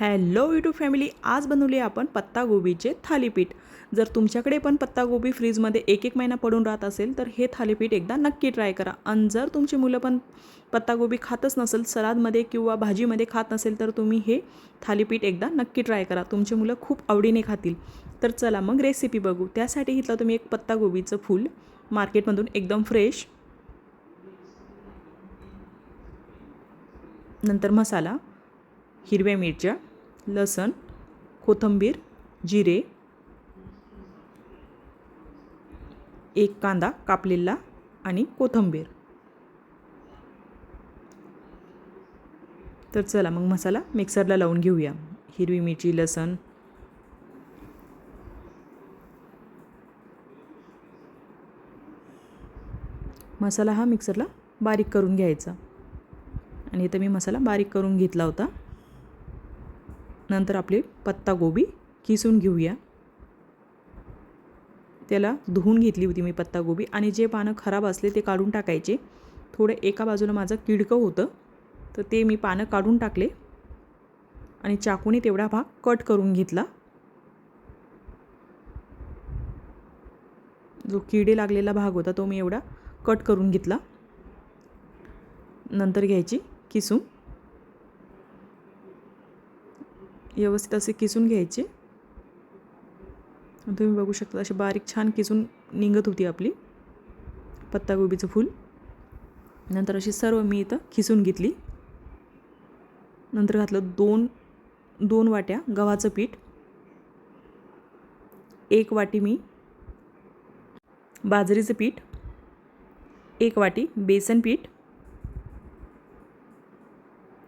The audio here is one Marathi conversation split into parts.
हॅलो युट्यूब फॅमिली आज बनवले आपण पत्तागोबीचे थालीपीठ. जर तुमच्याकडे पण पत्तागोबी फ्रीजमध्ये एक एक महिना पडून राहत असेल तर हे थालीपीठ एकदा नक्की ट्राय करा. आणि जर तुमची मुलं पण पत्तागोबी खातच नसेल सलादमध्ये किंवा भाजीमध्ये खात नसेल तर तुम्ही हे थालीपीठ एकदा नक्की ट्राय करा. तुमची मुलं खूप आवडीने खातील. तर चला मग रेसिपी बघू. त्यासाठी घेतलं तुम्ही एक पत्तागोबीचं फूल मार्केटमधून एकदम फ्रेश नंतर मसाला हिरव्या मिरच्या लसण कोथिंबीर जिरे एक कांदा कापलेला आणि कोथिंबीर. तर चला मग मसाला मिक्सरला लावून घेऊया. हिरवी मिरची लसण. मसाला हा मिक्सरला बारीक करून घ्यायचा. आणि इथं मी मसाला बारीक करून घेतला होता. नंतर आपली पत्तागोबी किसून घेऊया. त्याला धुवून घेतली होती मी पत्तागोबी आणि जे पानं खराब असले ते काढून टाकायचे. थोडं एका बाजूला माझं किडकं होतं तर ते मी पानं काढून टाकले आणि चाकूने तेवढा भाग कट करून घेतला. जो किडे लागलेला भाग होता तो मी एवढा कट करून घेतला. नंतर घ्यायची किसून. व्यवस्थित असे किसून घ्यायचे. तुम्ही बघू शकता अशी बारीक छान किसून निघत होती आपली पत्तागोबीचं फूल. नंतर अशी सर्व मी इथं खिसून घेतली. नंतर घातलं दोन दोन वाट्या गव्हाचं पीठ. एक वाटी मी बाजरीचं पीठ. एक वाटी बेसन पीठ.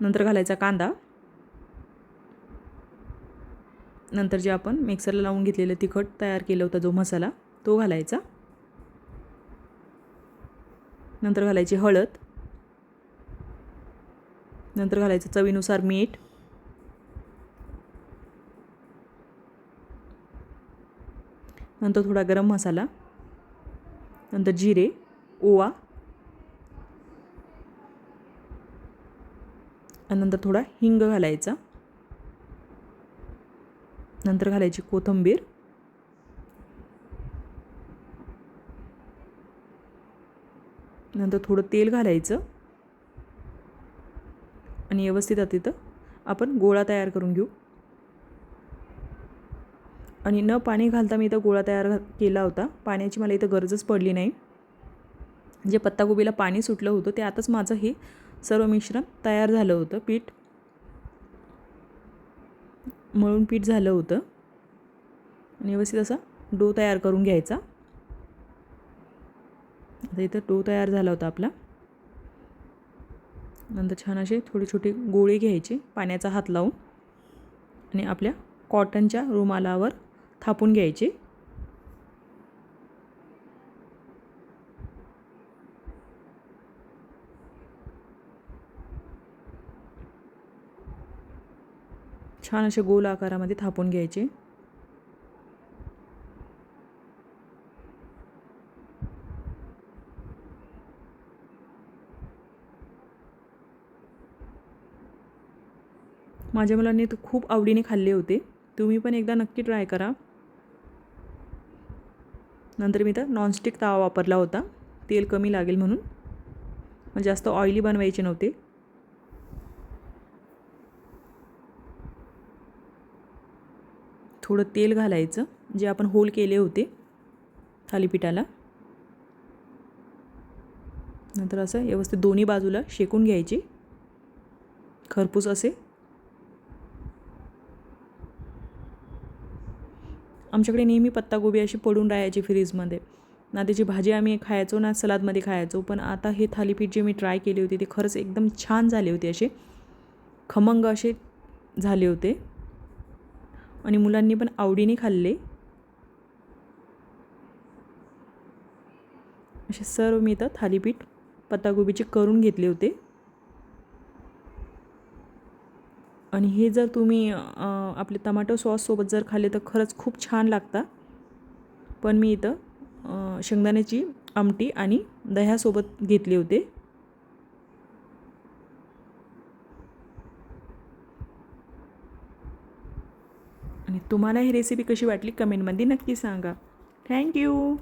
नंतर घालायचा कांदा. नंतर जे आपण मिक्सरला लावून घेतलेलं तिखट तयार केलं होतं जो मसाला तो घालायचा. नंतर घालायची हळद. नंतर घालायचं चवीनुसार मीठ. नंतर थोडा गरम मसाला. नंतर जिरे ओवा. आणि नंतर थोडा हिंग घालायचा. नंतर घालायची कोथिंबीर. नंतर थोडं तेल घालायचं. आणि व्यवस्थित आता तिथं आपण गोळा तयार करून घेऊ. आणि न पाणी घालता मी इथं गोळा तयार केला होता. पाण्याची मला इथं गरजच पडली नाही. जे पत्ताकोबीला पाणी सुटलं होतं ते आताच माझं हे सर्व मिश्रण तयार झालं होतं पीठ. मळून पीठ झालं होतं. आणि व्यवस्थित असा डो तयार करून घ्यायचा. आता इथं डो तयार झाला होता आपला. नंतर छान असे थोडे छोटे गोळे घ्यायचे पाण्याचा हात लावून. आणि आपल्या कॉटनच्या रुमालावर थापून घ्यायचे. छान असे गोल आकारामध्ये थापून घ्यायचे. माझ्या मुलांनी तर खूप आवडीने खाल्ले होते. तुम्ही पण एकदा नक्की ट्राय करा. नंतर मी तर नॉनस्टिक तवा वापरला होता. तेल कमी लागेल म्हणून. जास्त ऑइली बनवायचे नव्हते. थोडं तेल घालायचं जे आपण होल केले होते थालीपीठाला. नंतर असं व्यवस्थित दोन्ही बाजूला शेकून घ्यायची. खरपूस असे. आमच्याकडे नेहमी पत्तागोबी अशी पडून राहायची फ्रीजमध्ये. ना त्याची भाजी आम्ही खायचो ना सलादमध्ये खायचो पण आता हे थालीपीठ जे मी ट्राय केले होते ते खरंच एकदम छान झाले होते असे. खमंग असे झाले होते. आणि मुलांनी पण आवडीने खाल्ले. असे सर्व मी इथं थालीपीठ पत्तागोबीचे करून घेतले होते. आणि हे जर तुम्ही आपले टमाटो सॉससोबत जर खाल्ले तर खरंच खूप छान लागतात पण मी इथं शेंगदाण्याची आमटी आणि दह्यासोबत घेतले होते. आणि तुम्हाला ही रेसिपी कशी वाटली कमेंटमध्ये नक्की सांगा. थँक्यू